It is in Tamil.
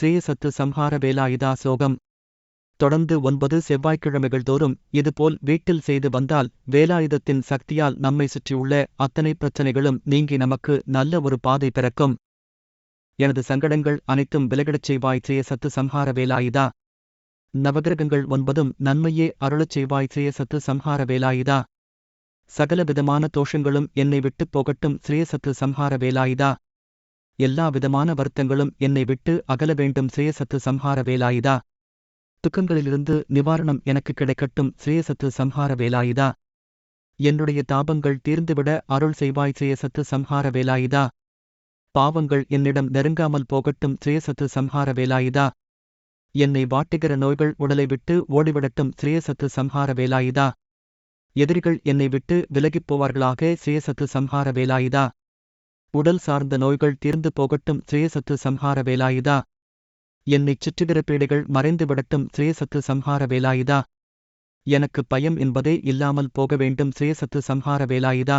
ஸ்ரீசத்து சம்ஹார வேலாயுதா சோகம். தொடர்ந்து ஒன்பது செவ்வாய்க்கிழமைகள் தோறும் இதுபோல் வீட்டில் செய்து வந்தால் வேலாயுதத்தின் சக்தியால் நம்மை சுற்றியுள்ள அத்தனை பிரச்சனைகளும் நீங்கி நமக்கு நல்ல ஒரு பாதை பிறக்கும். எனது சங்கடங்கள் அனைத்தும் விலகிடச் செய்வாய் சத்து சம்ஹார வேலாயுதா. நவகிரகங்கள் ஒன்பதும் நன்மையே அருளச் செய்வாய் ஸ்ரேயசத்து சம்ஹார வேலாயுதா. சகல விதமான தோஷங்களும் என்னை விட்டுப் போகட்டும் ஸ்ரீசத்து சம்ஹார வேலாயுதா. எல்லா விதமான வருத்தங்களும் என்னை விட்டு அகல வேண்டும். ஸ்ரேயசத்து சம்ஹார வேலாயுதா துக்கங்களிலிருந்து நிவாரணம் எனக்கு கிடைக்கட்டும். ஸ்ரேயசத்து சம்ஹார வேலாயுதா என்னுடைய தாபங்கள் தீர்ந்துவிட அருள் செய்வாய். ஸ்ரேயசத்து சம்ஹார வேலாயுதா பாவங்கள் என்னிடம் நெருங்காமல் போகட்டும். ஸ்ரேயசத்து சம்ஹார வேலாயுதா என்னை வாட்டுகிற நோய்கள் உடலை விட்டு ஓடிவிடட்டும். ஸ்ரேயசத்து சம்ஹார வேலாயுதா எதிரிகள் என்னை விட்டு விலகிப் போவார்களாக. ஸ்ரேயசத்து சம்ஹார வேலாயுதா உடல் சார்ந்த நோய்கள் தீர்ந்து போகட்டும் ஸ்ரேயசத்து சம்ஹார வேலாயுதா? என்னைச் சுற்றுகிற பீடைகள் மறைந்து விடட்டும் ஸ்ரேயசத்து சம்ஹார வேலாயுதா? எனக்கு பயம் என்பதே இல்லாமல் போக வேண்டும் ஸ்ரேயசத்து சம்ஹார வேலாயுதா?